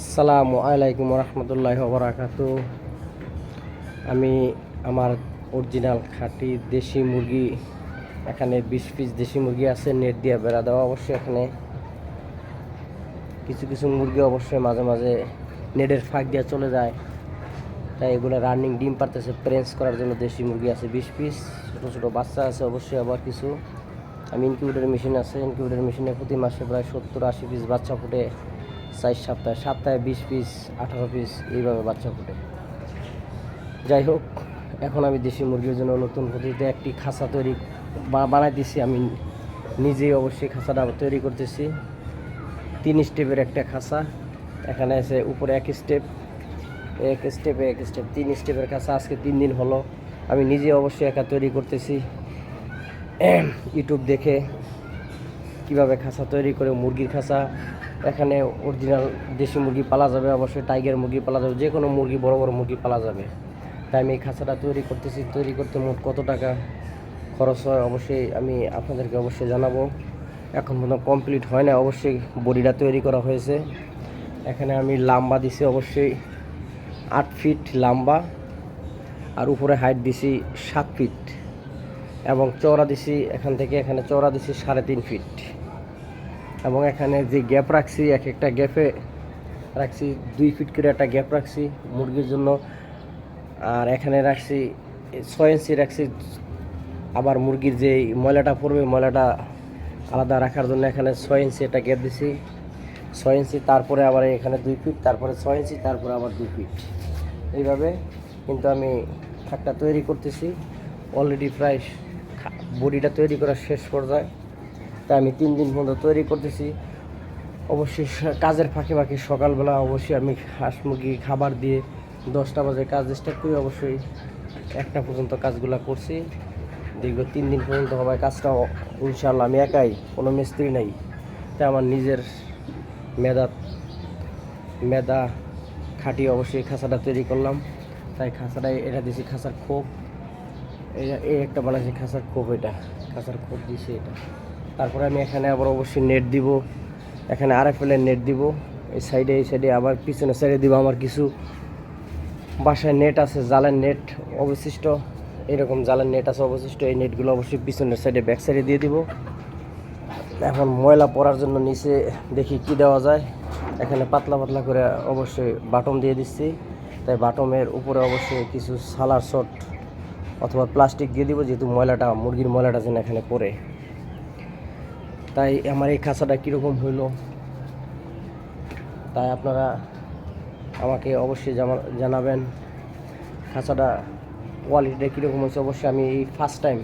আসসালামু আলাইকুম রহমতুল্লাহ বরাকাত আমি আমার অরিজিনাল খাঁটি দেশি মুরগি, এখানে বিশ পিস দেশি মুরগি আছে, নেট দিয়ে বেড়া দেওয়া অবশ্যই এখানে। কিছু কিছু মুরগি অবশ্যই মাঝে মাঝে নেটের ফাঁক দিয়ে চলে যায়। তাই এগুলো রানিং ডিম পারতেছে প্রেন্স করার জন্য দেশি মুরগি আছে বিশ পিস। ছোটো ছোটো বাচ্চা আছে অবশ্যই আবার কিছু। আমি ইনকিউবেটার মেশিন আছে ইনকিউবেটার মেশিনে প্রতি মাসে প্রায় সত্তর আশি পিস বাচ্চা ফুটে। চার সপ্তাহে সপ্তাহে বিশ পিস আঠারো পিস এইভাবে বাচ্চা ফুটে। যাই হোক, এখন আমি দেশি মুরগির জন্য নতুন পদ্ধতিতে একটি খাঁচা তৈরি বা- বানাই দিছি আমি নিজেই অবশ্যই খাঁচাটা তৈরি করতেছি। তিন স্টেপের একটা খাঁচা। এখানে আছে উপরে এক স্টেপ, এক স্টেপে এক স্টেপ, তিন স্টেপের খাঁচা আজকে তিন দিন হলো। আমি নিজে অবশ্যই একা তৈরি করতেছি। ইউটিউব দেখে কীভাবে খাঁচা তৈরি করে মুরগির খাঁচা এখানে অরিজিনাল দেশি মুরগি পালা যাবে, অবশ্যই টাইগার মুরগি পালা যাবে যে কোনো মুরগি, বড় বড় মুরগি পালা যাবে। তাই আমি এই খাঁচাটা তৈরি করতেছি, তৈরি করতে মোট কত টাকা খরচ হয় অবশ্যই আমি আপনাদেরকে অবশ্যই জানাব। এখন পর্যন্ত কমপ্লিট হয় না অবশ্যই বডিটা তৈরি করা হয়েছে। এখানে আমি লাম্বা দিছি অবশ্যই আট ফিট লাম্বা, আর উপরে হাইট দিছি সাত ফিট এবং চওড়া দিছি, এখান থেকে এখানে চওড়া দিছি সাড়ে তিন ফিট এবং এখানে যে গ্যাপ রাখছি এক একটা গ্যাপে রাখছি, দুই ফিট করে একটা গ্যাপ রাখছি মুরগির জন্য। আর এখানে রাখছি, ছয় ইঞ্চি রাখছি। আবার মুরগির যে ময়লাটা পড়বে, ময়লাটা আলাদা রাখার জন্য এখানে ছয় ইঞ্চি একটা গ্যাপ দিছি। ছয় ইঞ্চি তারপরে আবার এখানে দুই ফিট তারপরে ছয় ইঞ্চি তারপরে আবার দুই ফিট এইভাবে কিন্তু আমি থাকটা তৈরি করতেছি। অলরেডি প্রায় বডিটা তৈরি করার শেষ পর্যায়ে। তাই আমি তিন দিন পর্যন্ত তৈরি করতেছি। অবশ্যই কাজের ফাঁকে ফাঁকে সকালবেলা অবশ্যই আমি হাঁস মুরগি খাবার দিয়ে দশটা বাজে কাজ স্টার্ট করি। অবশ্যই একটা পর্যন্ত কাজগুলো করছি। দীর্ঘ তিন দিন পর্যন্ত হবে কাজটা ইনশাল্লাহ আমি একাই, কোনো মিস্ত্রি নাই। তাই আমার নিজের মেধা মেধা খাটিয়ে অবশ্যই খাঁচাটা তৈরি করলাম। তাই খাঁচাটাই এটা দিয়েছি খাঁচার খোপ। এটা এই একটা বানাইছি খাঁচার খোপ এটা। খাঁচার খোপ দিয়েছি এটা। তারপরে আমি এখানে আবার অবশ্যই নেট দিব। এখানে আর এফ নেট দিব। এই সাইডে এই সাইডে আবার পিছনে সাইডে দিব আমার কিছু। বাসায় নেট আছে, জালের নেট অবশিষ্ট। এরকম জালের নেট আছে অবশিষ্ট। এই নেটগুলো অবশ্যই পিছনের সাইডে ব্যাক সাইডে দিয়ে দিব। এখন ময়লা পড়ার জন্য নিচে দেখি কি দেওয়া যায়। এখানে পাতলা পাতলা করে অবশ্যই বাটম দিয়ে দিচ্ছি। তাই বাটমের উপরে অবশ্যই কিছু সালার শট অথবা প্লাস্টিক দিয়ে দিব, যেহেতু ময়লাটা, মুরগির ময়লাটা যেন এখানে পড়ে। তাই আমার এই খাঁচাটা কীরকম হইল? তাই আপনারা আমাকে অবশ্যই জানাবেন। খাঁচাটা কোয়ালিটিটা কীরকম হয়েছে? অবশ্যই আমি এই ফার্স্ট টাইম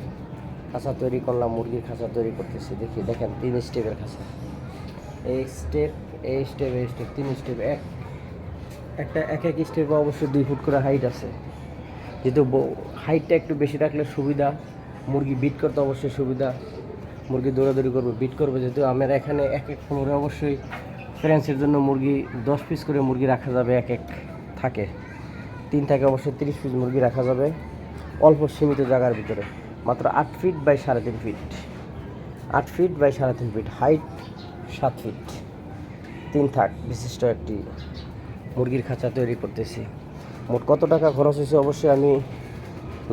খাঁচা তৈরি করলাম, মুরগির খাঁচা তৈরি করতেছি। দেখি, দেখেন, তিন স্টেপের খাঁচা। এই স্টেপ এই স্টেপ এই স্টেপ তিন স্টেপ এক একটা এক এক স্টেপে অবশ্যই দুই ফুট করে হাইট আছে। যেহেতু হাইটটা একটু বেশি রাখলে সুবিধা, মুরগি বিট করতে অবশ্যই সুবিধা। মুরগি দৌড়াদৌড়ি করবে বিট করবে যেহেতু আমার এখানে এক এক ফ্লোরে অবশ্যই ফ্রেন্সের জন্য মুরগি দশ পিস করে মুরগি রাখা যাবে এক এক থাকে। তিন থাকে অবশ্যই তিরিশ পিস মুরগি রাখা যাবে অল্প সীমিত জায়গার ভিতরে। মাত্র আট ফিট বাই সাড়ে তিন ফিট আট ফিট বাই সাড়ে তিন ফিট হাইট সাত ফিট তিন থাক, বিশিষ্ট একটি মুরগির খাঁচা তৈরি করতেছি। মোট কত টাকা খরচ হয়েছে অবশ্যই আমি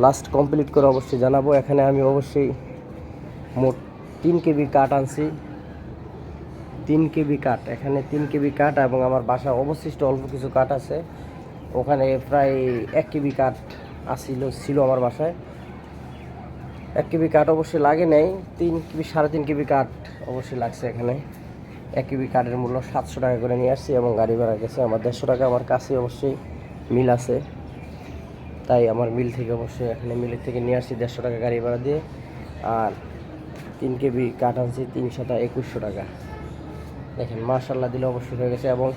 লাস্ট কমপ্লিট করে অবশ্যই জানাব। এখানে আমি অবশ্যই মোট তিন কেবি কাঠ আনছি। তিন কেবি কাঠ, এখানে তিন কেবি কাঠ এবং আমার বাসা অবশিষ্ট অল্প কিছু কাঠ আছে। ওখানে প্রায় এক কেবি কাঠ আসিল ছিল আমার বাসায়। এক কেবি কাঠ অবশ্যই লাগে নাই, তিন কেবি, সাড়ে তিন কেবি কাঠ অবশ্যই লাগছে এখানে। এক কেবি কাঠের মূল্য সাতশো টাকা করে নিয়ে আসছি এবং গাড়ি ভাড়া গেছে আমার দেড়শো টাকা, আমার কাছে অবশ্যই মিল আছে। তাই আমার মিল থেকে অবশ্যই এখানে মিলের থেকে নিয়ে আসছি দেড়শো টাকা গাড়ি ভাড়া দিয়ে। আর তিন কেবি কাঠ আনছি তিনশোটা একুশশো টাকা। দেখেন মার্শাল্লাহ দিলে অবশ্যই হয়ে গেছে এবং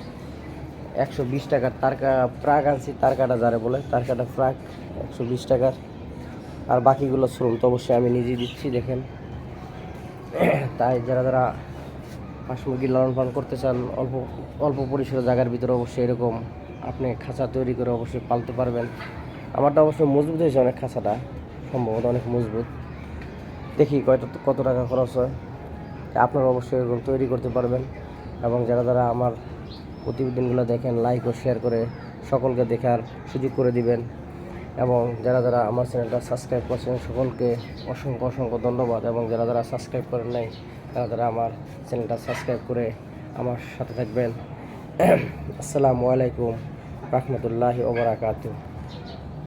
একশো বিশ টাকার তারকা প্রাক আনছি, তারকাটা যারা বলে, তারকাটা প্রাক একশো বিশ টাকার। আর বাকিগুলো শ্রম তো অবশ্যই আমি নিজেই দিচ্ছি, দেখেন। তাই যারা যারা হাঁস মুরগি লালন পালন করতে চান, অল্প অল্প পরিসরে জায়গার ভিতরে অবশ্যই এরকম আপনি খাঁচা তৈরি করে অবশ্যই পালতে পারবেন। আমারটা অবশ্যই মজবুত হয়েছে অনেক খাঁচাটা, সম্ভবত অনেক মজবুত। দেখি কয়টা, কত টাকা খরচ হয়। আপনারা অবশ্যই এরকম তৈরি করতে পারবেন। এবং যারা যারা আমার প্রতিবেদনগুলো দেখেন লাইক ও শেয়ার করে সকলকে দেখার সুযোগ করে দিবেন। এবং যারা যারা আমার চ্যানেলটা সাবস্ক্রাইব করছেন, সকলকে অসংখ্য অসংখ্য ধন্যবাদ। এবং যারা যারা সাবস্ক্রাইব করেন নাই, তারা, যারা আমার চ্যানেলটা সাবস্ক্রাইব করে আমার সাথে থাকবেন। আসসালামু আলাইকুম, রহমতুল্লাহি ওবরাকাতু